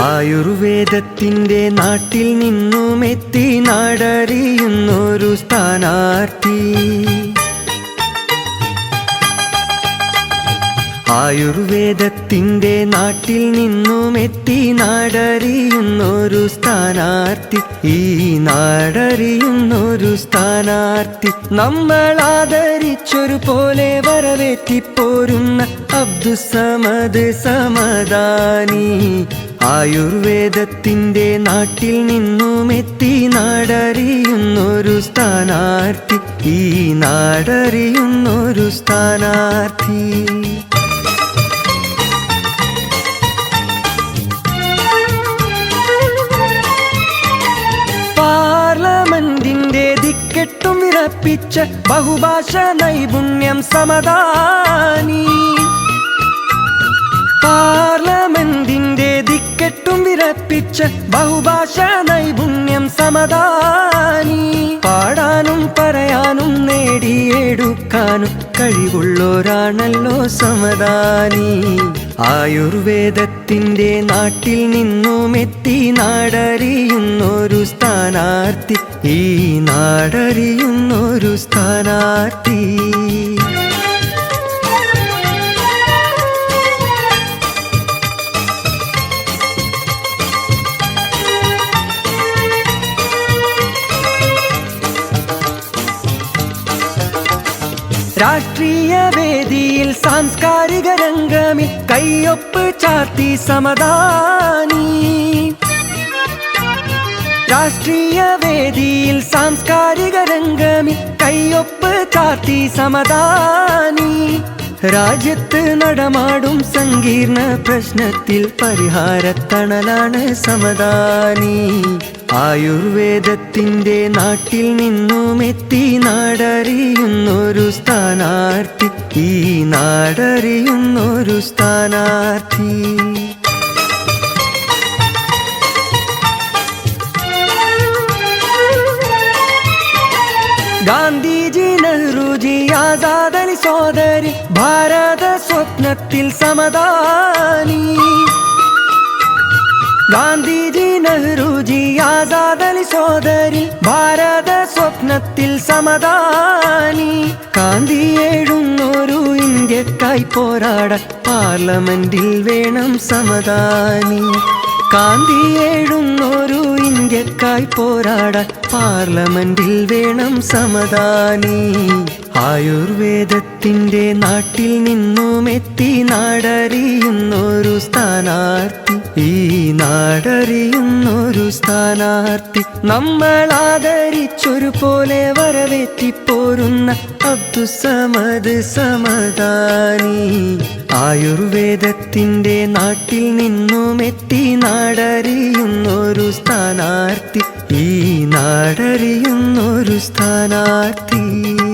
ആയുർവേദത്തിന്റെ നാട്ടിൽ നിന്നും എത്തി നാടറിയുന്നൊരു സ്ഥാനാർത്ഥി. ആയുർവേദത്തിന്റെ നാട്ടിൽ നിന്നും എത്തി നാടറിയുന്നൊരു സ്ഥാനാർത്ഥി. ഈ നാടറിയുന്നൊരു സ്ഥാനാർത്ഥി നമ്മൾ ആദരിച്ചൊരു പോലെ വരവേറ്റിപ്പോരുന്ന അബ്ദുസമദ് സമദാനി. ആയുർവേദത്തിന്റെ നാട്ടിൽ നിന്നും എത്തി നാടറിയുന്നൊരു സ്ഥാനാർത്ഥി. ഈ നാടറിയുന്നൊരു സ്ഥാനാർത്ഥി. പാർലമെന്റിന്റെ ദിക്കെട്ടും വിറപ്പിച്ച ബഹുഭാഷ നൈപുണ്യം സമദാനി. ദിക്കെട്ടും വിറപ്പിച്ച ബഹുഭാഷ നൈപുണ്യം സമദാനി. പാടാനും പറയാനും നേടിയെടുക്കാനും കഴിവുള്ളോരാണല്ലോ സമദാനി. ആയുർവേദത്തിന്റെ നാട്ടിൽ നിന്നും എത്തി നാടറിയുന്നൊരു സ്ഥാനാർത്ഥി. ഈ നാടറിയുന്നൊരു സ്ഥാനാർത്ഥി. രാഷ്ട്രീയ വേദിയിൽ സാംസ്കാരിക രംഗമിൽ കയ്യൊപ്പ് ചാർത്തി സമദാനി. രാഷ്ട്രീയ വേദിയിൽ സാംസ്കാരിക രംഗമിൽ കയ്യൊപ്പ് ചാർത്തി സമദാനി. രാജ്യത്ത് നടമാടും സങ്കീർണ പ്രശ്നത്തിൽ പരിഹാരത്തണലാണ് സമദാനി. ആയുർവേദത്തിന്റെ നാട്ടിൽ നിന്നും എത്തി നാടറിയുന്നൊരു സ്ഥാനാർത്ഥി. ഈ നാടറിയുന്നൊരു സ്ഥാനാർത്ഥി. ഗാന്ധിജി നെഹ്റുജി ആസാദലി സോദരി ഭാരത സ്വപ്നത്തിൽ സമദാനി. ഗാന്ധിജി നെഹ്റുജി ആസാദലി സോദരി ഭാരത സ്വപ്നത്തിൽ സമദാനി. കാന്തി എഴുന്നൊരു ഇന്ത്യക്കായി പോരാട പാർലമെന്റിൽ വേണം സമദാനി. കാന്തി എഴുന്നൊരു ഇന്ത്യക്കായി പോരാട പാർലമെന്റിൽ വേണം സമദാനി. ആയുർവേദത്തിന്റെ നാട്ടിൽ നിന്നും എത്തി നാടറിയുന്നൊരു സ്ഥാനാർത്ഥി. ഈ നാടറിയുന്നൊരു സ്ഥാനാർത്ഥി നമ്മൾ ആദരിച്ചൊരു പോലെ വരവേറ്റിപ്പോരുന്ന അബ്ദുസമദ് സമദാനി. ആയുർവേദത്തിന്റെ നാട്ടിൽ നിന്നും എത്തി നാടറിയുന്നൊരു സ്ഥാനാർത്ഥി. ഈ നാടറിയുന്നൊരു സ്ഥാനാർത്ഥി.